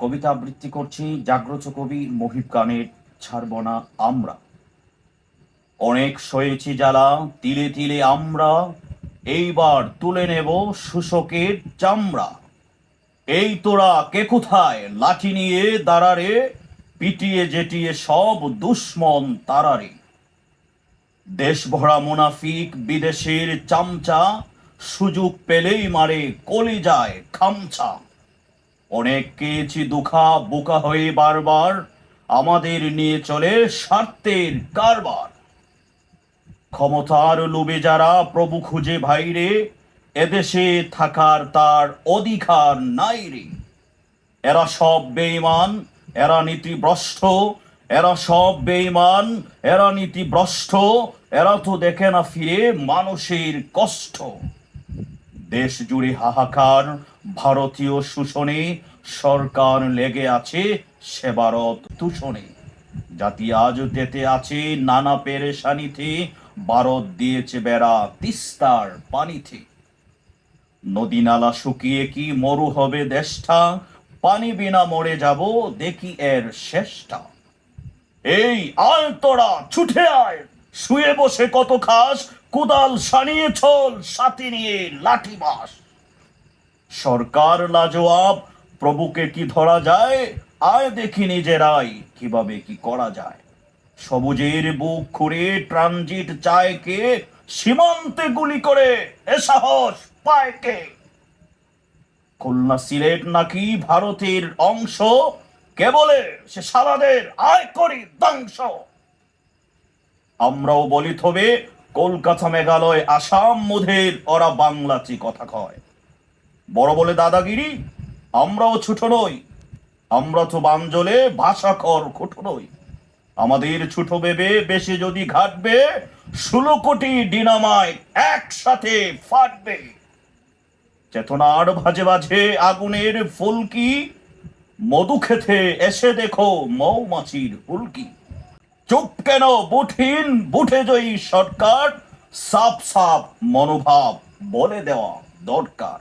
কবিতা আবৃত্তি করছি, জাগ্রত কবি মহিব গানের ছাড়ব না আমরা। অনেক সয়েছি জ্বালা, তিলে তিলে আমরা, এইবার তুলে নেব শোষকের চামড়া। এই তোরা কে কোথায়, লাঠি নিয়ে দাঁড়ারে, পিটিয়ে জেটিয়ে সব দুশ্মন তারারে। দেশ ভরা মুনাফিক বিদেশের চামচা, সুযোগ পেলেই মারে কলি যায় খামছা অনেক কেছি দুঃখা বোকা হয়ে বারবার আমাদের নিয়ে চলে স্বার্থের কারবার। ক্ষমতার লোভে যারা প্রভু খুঁজে ভাইরে এদেশে থাকার তার অধিকার নাই রে। এরা সব বেঈমান, এরা নীতিভ্রষ্ট, এরা সব বেঈমান, এরা নীতিভ্রষ্ট, এরা তো দেখে না ফিরে মানুষের কষ্ট। দেশ জুড়ে হাহাকার, ভারতীয় শোষণে সরকার লেগে আছে সেবারত দূষণে। জাতি আজ যেতে আছে নানা পেরেশানিতে, ভারত দিয়েছে বেড়া তিস্তার পানিতে। নদী নালা শুকিয়ে কি মরু হবে দেশটা? পানি বিনা মরে যাব দেখি এর শেষটা। এই আয় তোরা ছুটে আয়, শুয়ে বসে কত খাস কোদাল সানিয়ে ছল, সাথে নিয়ে লাঠি বাস সরকার লাজবাব প্রভুকে কি ধরা যায়? আয় দেখি নিজেরাই, কীভাবে কি করা যায়। সবুজের বুক খুঁড়ে ট্রানজিট চায় কে? সীমান্তে গুলি করে, এ সাহস পায় কে? খুলনা সিলেট নাকি ভারতের অংশ? কে বলে সে সারাদের আয় করি ধ্বংস। আমরাও বলি তবে কলকাতা মেঘালয়, আসাম মুধের, ওরা বাংলাচি কথা কয়? বড় বলে দাদাগিরি, আমরাও ছোট নই। আমরা তো বাঞ্জলে ভাষা কর খোট নই। আমাদের ছোট ভেবে বেশি যদি ঘাটবে, ষোলো কোটি ডিনামাইট একসাথে ফাটবে। চেতনার ভাজে ভাজে আগুনের ফুলকি মধু খেতে এসে দেখো মৌমাছির হুলকি। চুপ কেন? বুঠিন, বুঠে জয়ী সরকার, সাপ সাপ মনোভাব বলে দেওয়া দরকার।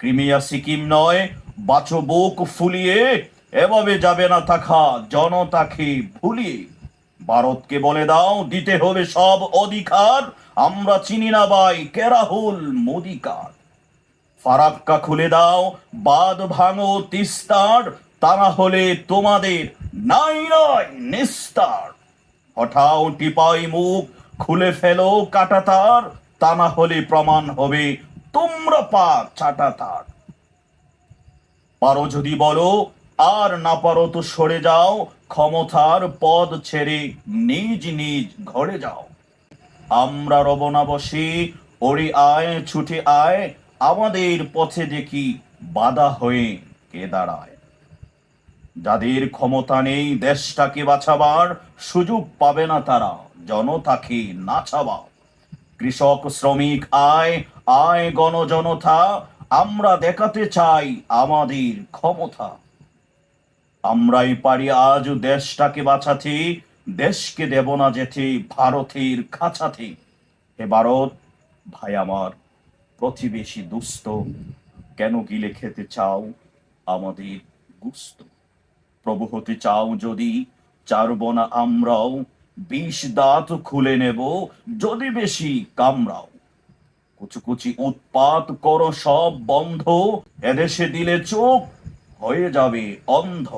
ক্রিমিয়া সিকিম নয়, বাঁচো বুক ফুলিয়ে, এভাবে যাবে না থাকা জনতাকে ভুলিয়ে। ভারতকে বলে দাও, দিতে হবে সব অধিকার, আমরা চিনি না ভাই, কেরাহুল মোদিকার ফারাক্কা খুলে দাও বাদ ভাঙো তিস্তার তা না হলে তোমাদের নাই নয় নিস্তার। হঠাও টিপাই মুখ খুলে ফেলো কাটাতার, তা না হলে প্রমাণ হবে তোমরা পা চাটাতার। পারো যদি বলো, আর না পারো তো সরে যাও, ক্ষমতার পদ ছেড়ে নিজ নিজ ঘরে যাও। আমরা রবনা বসে, ওরে আয়, ছুটে আয়, আমাদের পথে দেখি বাধা হয়ে কে দাঁড়ায়। যাদের ক্ষমতা নেই দেশটাকে বাঁচাবার সুযোগ পাবে না তারা, জনতাকে নাচাবা কৃষক, শ্রমিক, আয় আয় গণজনতা, আমরা দেখাতে চাই আমাদের ক্ষমতা। আমরাই পারি আজ দেশটাকে বাঁচাতে, দেশকে দেব না যেতে, ভারতের খাঁচাতে। হে ভারত, ভাই আমার, প্রতিবেশী দুস্থ, কেন গিলে খেতে চাও আমাদের গুস্ত? প্রভু হতে চাও যদি চারব না আমরাও, বিষ দাঁত খুলে নেব যদি বেশি কামড়াও। কুচি উৎপাত করো সব বন্ধ, এদেশে দিলে চোখ হয়ে যাবে অন্ধ।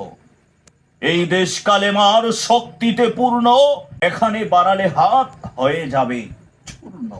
এই দেশ কালেমার শক্তিতে পূর্ণ, এখানে বাড়ালে হাত হয়ে যাবে চূর্ণ।